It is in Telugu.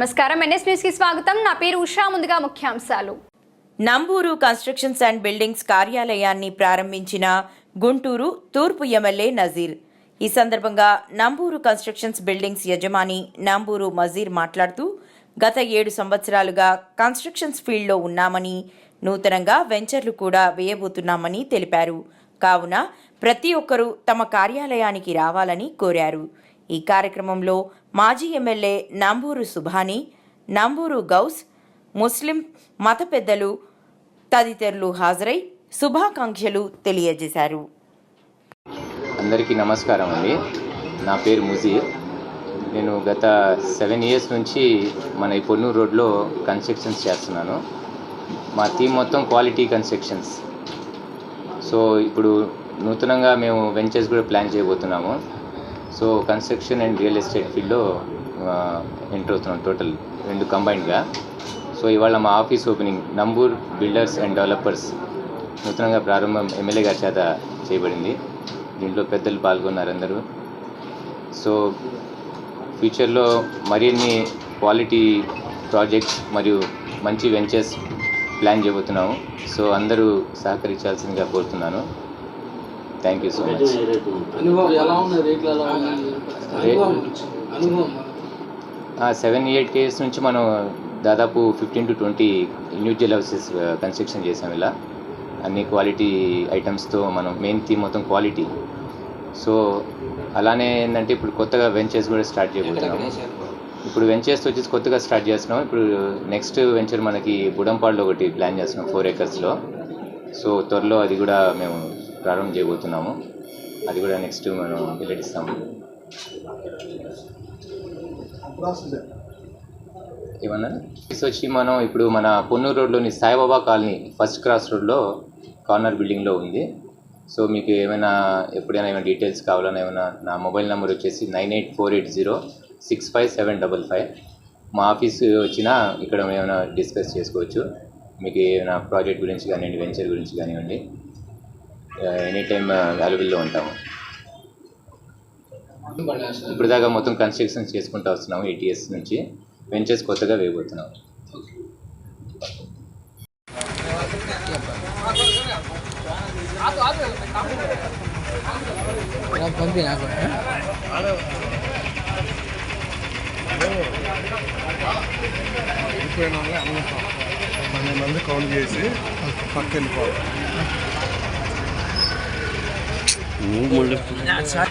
నమస్కారం. ఎన్ఎస్ న్యూస్కి స్వాగతం. నా పేరు ఉషా. ముందుగా ముఖ్యాంశాలు. నంబూరు కన్స్ట్రక్షన్స్ అండ్ బిల్డింగ్స్ కార్యాలయాన్ని ప్రారంభించిన గుంటూరు తూర్పు ఎమ్మెల్యే నజీర్. ఈ సందర్భంగా నంబూరు కన్స్ట్రక్షన్స్ బిల్డింగ్స్ యజమాని నంబూరు మజీర్ మాట్లాడుతూ గత ఏడు సంవత్సరాలుగా కన్స్ట్రక్షన్స్ ఫీల్డ్లో ఉన్నామని నూతనంగా వెంచర్లు కూడా వేయబోతున్నామని తెలిపారు. కావున ప్రతి ఒక్కరూ తమ కార్యాలయానికి రావాలని కోరారు. ఈ కార్యక్రమంలో మాజీ ఎమ్మెల్యే నంబూరు సుభాని నంబూరు గౌస్ ముస్లిం మత పెద్దలు తదితరులు హాజరై శుభాకాంక్షలు తెలియజేశారు. అందరికీ నమస్కారం అండి. నా పేరు ముజీర్. నేను గత సెవెన్ ఇయర్స్ నుంచి మన ఈ పొన్నూరు రోడ్లో కన్స్ట్రక్షన్స్ చేస్తున్నాను. మా థీమ్ మొత్తం క్వాలిటీ కన్స్ట్రక్షన్స్. సో ఇప్పుడు నూతనంగా మేము వెంచర్స్ కూడా ప్లాన్ చేయబోతున్నాము. So construction and real estate ఫీల్డ్లో ఎంటర్ అవుతున్నాం టోటల్ రెండు కంబైన్డ్గా. సో ఇవాళ మా office opening Namburu builders and developers. నూతనంగా ప్రారంభం ఎమ్మెల్యే గారి చేత చేయబడింది. దీంట్లో పెద్దలు పాల్గొన్నారు అందరూ. సో ఫ్యూచర్లో మరిన్ని క్వాలిటీ ప్రాజెక్ట్స్ మరియు మంచి వెంచర్స్ ప్లాన్ చేయబోతున్నాము. సో అందరూ సహకరించాల్సిందిగా కోరుతున్నాను. థ్యాంక్ యూ సో మచ్ అనుభవం ఎలా ఉన్నాయి రేట్లు ఎలా ఉన్నాయి? అనుభవం అనుభవం. సెవెన్ ఎయిట్ ఇయర్స్ నుంచి మనం దాదాపు fifteen to twenty individual houses construction చేసాం ఇలా. అన్ని క్వాలిటీ ఐటమ్స్తో మనం మెయిన్ థీమ్ మొత్తం క్వాలిటీ సో అలానే ఏంటంటే ఇప్పుడు కొత్తగా వెంచర్స్ కూడా స్టార్ట్ చేయబోతున్నాము ఇప్పుడు వెంచర్స్ వచ్చేసి కొత్తగా స్టార్ట్ చేస్తున్నాం. ఇప్పుడు నెక్స్ట్ వెంచర్ మనకి బుడంపాడులో ఒకటి ప్లాన్ చేస్తున్నాం ఫోర్ ఏకర్స్లో సో త్వరలో అది కూడా మేము ప్రారంభం చేయబోతున్నాము. అది కూడా నెక్స్ట్ మనం వెల్లడిస్తాము. ఏమన్నా? ఇది వచ్చి మనం ఇప్పుడు మన పొన్నూరు రోడ్లోని సాయిబాబా కాలనీ ఫస్ట్ క్రాస్ రోడ్లో కార్నర్ బిల్డింగ్లో ఉంది. సో మీకు ఏమైనా ఎప్పుడైనా ఏమైనా డీటెయిల్స్ కావాలన్నా ఏమైనా నా మొబైల్ నెంబర్ వచ్చేసి nine eight four eight zero six five seven double five మా ఆఫీస్ వచ్చినా ఇక్కడ ఏమైనా డిస్కస్ చేసుకోవచ్చు. మీకు ఏమైనా ప్రాజెక్ట్ గురించి కానివ్వండి వెంచర్ గురించి కానివ్వండి. ఎనీ టైం అవైలబుల్లో ఉంటాము. ఇప్పుడు దాకా మొత్తం కన్స్ట్రక్షన్ చేసుకుంటూ వస్తున్నాము ఎయిటీఎస్ నుంచి. వెంచర్స్ కొత్తగా వేయబోతున్నాము. పంపి నాకు వెళ్ళిపోయిన పన్నెండు మంది కౌంట్ చేసి పక్క వెళ్ళిపోవాలి That's how